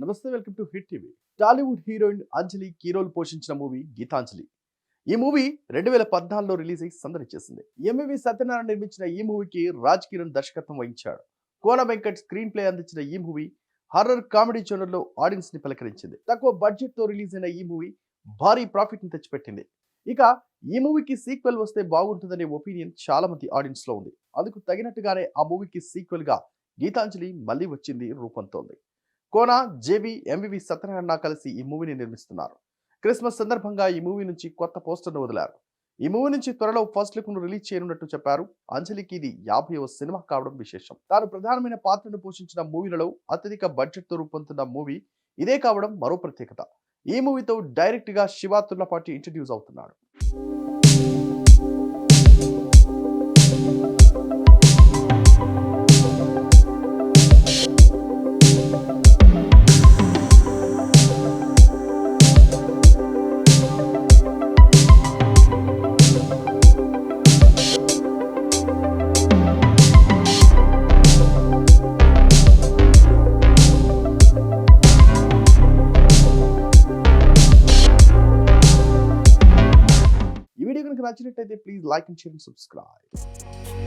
నమస్తే welcome to hit TV. Tollywood heroine Anjali కీరోలు పోషించిన movie Geethanjali. ఈ మూవీ రెండు వేల పద్నాలుగులో రిలీజ్ అయి సందడి చేసింది. ఎంవివి సత్యనారాయణ నిర్మించిన ఈ మూవీకి రాజ్ కిరణ్ దర్శకత్వం వహించాడు. కోన వెంకట్ స్క్రీన్ ప్లే అందించిన ఈ మూవీ హర్రర్ కామెడీ జోనర్లో ఆడియన్స్ని పలకరించింది. తక్కువ బడ్జెట్తో రిలీజ్ అయిన ఈ మూవీ భారీ ప్రాఫిట్ని తెచ్చిపెట్టింది. ఇక ఈ మూవీకి సీక్వెల్ వస్తే బాగుంటుందనే ఒపీనియన్ చాలా మంది ఆడియన్స్లో ఉంది. అందుకు తగినట్టుగానే ఆ మూవీకి సీక్వెల్గా గీతాంజలి మళ్ళీ వచ్చింది రూపంతోంది. కోన జేవి ఎంవివి సత్యనారాయణ కలిసి ఈ మూవీని నిర్మిస్తున్నారు. క్రిస్మస్ సందర్భంగా ఈ మూవీ నుంచి కొత్త పోస్టర్ను వదిలారు. ఈ మూవీ నుంచి త్వరలో ఫస్ట్ లుక్ను రిలీజ్ చేయనున్నట్టు చెప్పారు. అంజలికి ఇది యాభైవ సినిమా కావడం విశేషం. తాను ప్రధానమైన పాత్రను పోషించిన మూవీలలో అత్యధిక బడ్జెట్తో రూపొందుతున్న మూవీ ఇదే కావడం మరో ప్రత్యేకత. ఈ మూవీతో డైరెక్ట్గా శివా తుర్లపాటి ఇంట్రడ్యూస్ అవుతున్నాడు. వీడియో కనుక నచ్చినట్టయితే please like and share and subscribe.